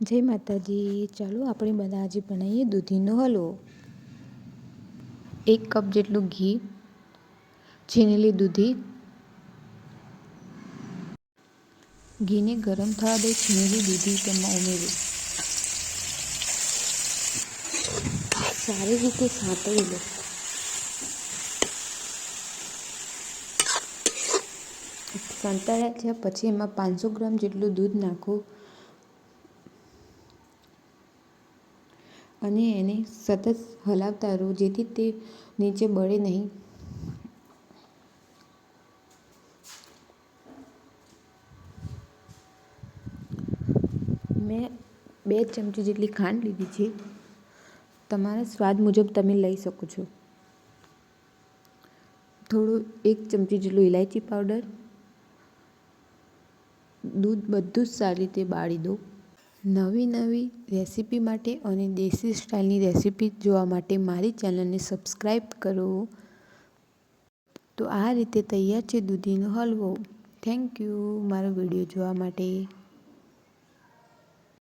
જય માતાજી. ચાલો આપણે બધા આજે બનાવીએ દૂધીનો હલવો. એક કપ જેટલું ઘી છીનેલી દૂધી. ઘીને ગરમ થવા દઈ છીનેલી દૂધી તેમાં ઉમેરી. સારી રીતે સાંતળી લો. સાંતળ્યા છે પછી એમાં પાંચસો ગ્રામ જેટલું દૂધ નાખો. અને એને સતત હલાવતા રહો, જેથી તે નીચે બળે નહીં. મેં બે ચમચી જેટલી ખાંડ લીધી છે. તમારા સ્વાદ મુજબ તમે લઈ શકો છો. થોડું એક ચમચી જેટલું ઇલાયચી પાવડર. દૂધ બધું જ સારી રીતે બાળી દો. નવી નવી રેસીપી માટે અને દેશી સ્ટાઇલની રેસીપી જોવા માટે મારી ચેનલને સબસ્ક્રાઈબ કરો. તો આ રીતે તૈયાર છે દૂધીનો હલવો. Thank you. મારો વીડિયો જોવા માટે.